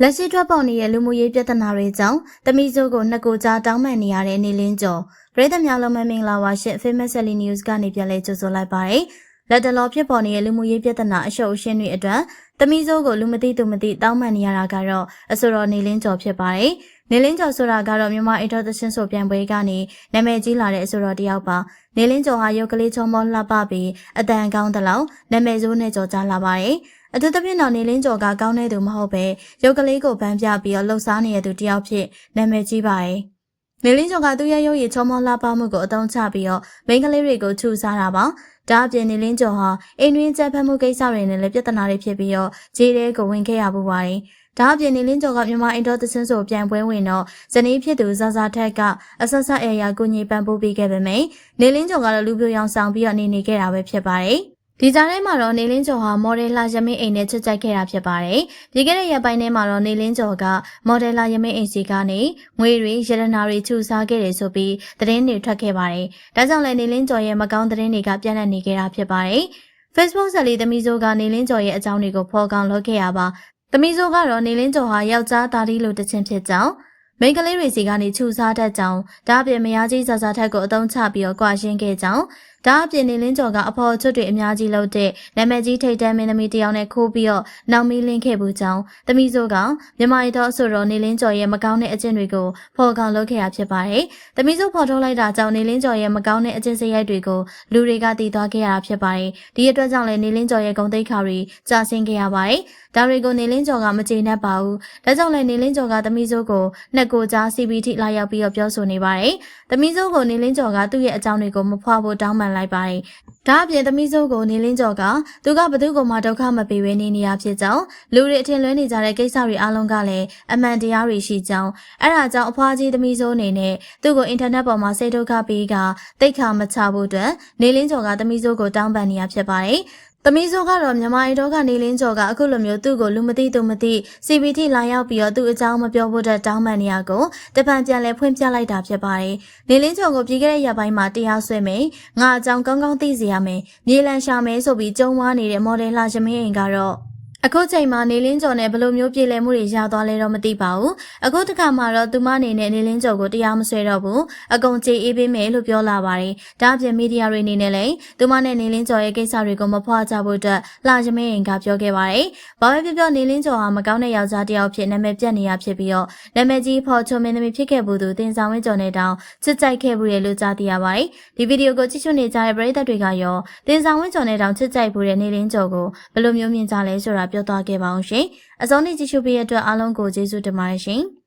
လက်ရှိထွက်ပေါ်နေတဲ့လူမှုရေးပြဿနာတွေကြောင့်တမီဆိုးကိုနှစ်ကိုကြားတောင်းပန်နေရတဲ့နေလင်းကျော်ပရိသတ်များလုံးမမင်္ဂလာပါရှင် Famous Sally News ကနေပြန်လဲကြိုဆိုလိုက်ပါရယ်လက်တလောဖြစ်ပေါ်နေတဲ့လူမှုရေးပြဿနာအရှုပ်အရှင်းတွေအတွက်တမီဆိုးကိုလူမသိသူမသိတောင်းပန်နေရတာကတော့အဆိုတော်နေလင်းကျော်ဖြစ်ပါတယ် နေလင်းကျော်ဆိုတာကတော့မြန်မာအိတ်တော်သရှင်ဆိုပြန်ပွဲကနေနာမည်ကြီးလာတဲ့အဆိုတော်တယောက်ပါနေလင်းကျော်ဟာရုပ်ကလေးချုံမောလှပပြီးအတန်ကောင်းသလောက်နာမည်ဆိုးနဲ့ကြော်ကြားလာပါတယ်အထူးသဖြင့်တော့နေလင်းကျော်ကကောင်းတဲ့သူမဟုတ်ပဲရုပ်ကလေးကိုဗန်းပြပြီးတော့လှုပ်ရှားနေတဲ့သူတယောက်ဖြစ်နာမည်ကြီးပါတယ်။နေလင်းကျော်ကသူ့ရဲ့ရုပ်ရည်ချုံမောလှပမှုကိုအသုံးချပြီးတော့မိန်းကလေးတွေကိုခြူစားတာပါ။ဒါအပြင်နေလင်းကျော်ဟာအိမ်တွင်းကြက်ဖက်မှုကိစ္စတွေနဲ့လည်းပြဿနာတွေဖြစ်ပြီးတော့ဂျေးတဲကိုဝင်ခဲ့ရပူပါတယ်။ ဒါအပြင်နေလင်းကျော်ကမြန်မာအင်တော်သစင်းဆိုပြန်ပွဲဝင်တော့ဇနီးဖြစ်သူဇာဇာထက်ကအဆက်ဆက်အေယာကိုညီပန်ပိုးပေးခဲ့ပေမယ့်နေလင်းကျော်ကတော့လူပြိုရောင်ဆောင်ပြီးတော့နေနေခဲ့တာပဲဖြစ်ပါတယ်။ဒီကြားထဲမှာတော့နေလင်းကျော်ဟာမော်ဒယ်လာရမင်းအိမ်နဲ့ချစ်ကြိုက်ခဲ့တာဖြစ်ပါတယ်။ဒီကနေ့ရက်ပိုင်းထဲမှာတော့နေလင်းကျော်ကမော်ဒယ်လာရမင်းအိမ်စီကနေငွေတွေရတနာတွေချူစားခဲ့တယ်ဆိုပြီးသတင်းတွေထွက်ခဲ့ပါတယ်။ဒါကြောင့်လည်းနေလင်းကျော်ရဲ့မကောင်းသတင်းတွေကပြန့်နှံ့နေခဲ့တာဖြစ်ပါတယ်။ Facebook ဇာတ်လေးသမီးစိုးကနေလင်းကျော်ရဲ့အကြောင်းတွေကိုဖော်ကောင်းလုပ်ခဲ့ရပါ။ သမီးစိုးကတော့နေလင်းကျော်ဟာယောက်ျားသားဒီလိုတခြင်းဖြစ်ကြောင်း မိန်းကလေးတွေစီကနေခြူစားတတ်ကြောင်းဒါအပြင်မယားကြီးဇာဇာထက်ကိုအသုံးချပြီးတော့ကြွာရှင်းခဲ့ကြောင်းဒါအပြင်နေလင်းကျော်ကအဖော်ချွတ်တွေအများကြီးလုပ်တဲ့နာမည်ကြီးထိတ်တန်းမင်းသမီးတယောက်နဲ့ခိုးပြီးတော့နောက်မီးလင်းခဲ့ဘူးကြောင်းသမီးစိုးကမြန်မာရီတော်အဆိုတော်နေလင်းကျော်ရဲ့မကောင်းတဲ့အကျင့်တွေကိုဖော်ကောင်လုပ်ခဲ့တာဖြစ်ပါတယ်။သမီးစိုးဖော်ထုတ်လိုက်တာကြောင့်နေလင်းကျော်ရဲ့မကောင်းတဲ့အကျင့်စရိုက်တွေကိုလူတွေကတည်သွားခဲ့ရတာဖြစ်ပါတယ်။ဒီအတွက်ကြောင့်လည်းနေလင်းကျော်ရဲ့ဂုဏ်သိက္ခာတွေကျဆင်းခဲ့ရပါတယ်။ဒါတွေကိုနေလင်းကျော်ကမကျေနပ်ပါဘူး။ဒါကြောင့်လည်းနေလင်းကျော်ကသမီးစိုးကိုနှစ်ကိုကြား CBT လာရောက်ပြီးတော့ပြောဆိုနေပါတယ်။သမီးစိုးကိုနေလင်းကျော်ကသူ့ရဲ့အကြောင်းတွေကိုမဖွာဖို့တောင်းပန်လိုက်ပါတယ်။ဒါအပြင်သမီးစိုးကိုနေလင်းကျော်ကသူကဘသူ့ကိုမှဒုက္ခမပေးဘဲနေနေရဖြစ်ကြောင်းလူတွေအထင်လွဲနေကြတဲ့ကိစ္စတွေအလုံးကလည်းအမှန်တရားတွေရှိကြောင်းအဲဒါကြောင့်အဖွားကြီးသမီးစိုးအနေနဲ့သူ့ကိုအင်တာနက်ပေါ်မှာစိတ်ဒုက္ခပေးကတိတ်ခါမချဖို့အတွက်နေလင်းကျော်ကသမီးစိုးကိုတောင်းပန်နေရဖြစ်ပါတယ်။ သမီးစိုးကတော့မြန်မာအိတော်ကနေလင်းကျော်ကအခုလိုမျိုးသူ့ကိုလူမသိသူမသိ CBT လာရောက်ပြီးတော့သူ့အကြောင်းမပြောဖို့တဲ့တောင်းပန်နေရကိုတပံပြန်လဲဖွင့်ပြလိုက်တာဖြစ်ပါတယ်။နေလင်းကျော်ကိုပြီးခဲ့တဲ့ရက်ပိုင်းမှာတရားစွဲမယ်။ငါအကြောင်းကောင်းကောင်းသိစေရမယ်။မြေလန်ရှာမယ်ဆိုပြီးကြုံဝါနေတဲ့မော်ဒယ်လာရမင်းအိမ်ကတော့ အခုချိန်မှာနေလင်းကျော်နဲ့ဘယ်လိုမျိုးပြည်လည်မှုတွေရသွားလဲတော့မသိပါဘူးအခုတခါမှတော့သူမအနေနဲ့နေလင်းကျော်ကိုတရားမဆွဲတော့ဘူးအကုန်ကြေးအေးပေးမယ်လို့ပြောလာပါတယ်ဒါအပြင်မီဒီယာတွေအနေနဲ့လည်းသူမနဲ့နေလင်းကျော်ရဲ့ကိစ္စတွေကိုမဖွာကြဖို့အတွက်လှရမင်းရင်ကပြောခဲ့ပါတယ်ဘာပဲပြောပြောနေလင်းကျော်ဟာမကောင်းတဲ့ယောက်ျားတစ်ယောက်ဖြစ်နာမည်ပြတ်နေရဖြစ်ပြီးတော့နာမည်ကြီးဖော်ချုံမင်းသမီးဖြစ်ခဲ့ဘူးသူတင်ဆောင်ဝင်းကျော်နဲ့တောင်ချစ်ကြိုက်ခဲ့ဘူးရဲ့လို့ကြားသိရပါတယ်ဒီဗီဒီယိုကိုကြည့်ရှုနေကြတဲ့ပရိသတ်တွေကရောတင်ဆောင်ဝင်းကျော်နဲ့တောင်ချစ်ကြိုက်ဘူးတဲ့နေလင်းကျော်ကိုဘယ်လိုမျိုးမြင်ကြလဲဆိုတာပြောသွားခဲ့ပါအောင်ရှင်။အစုံနဲ့ကြည့်ရှုပေးတဲ့အတွက်အားလုံးကိုကျေးဇူးတင်ပါတယ်ရှင်။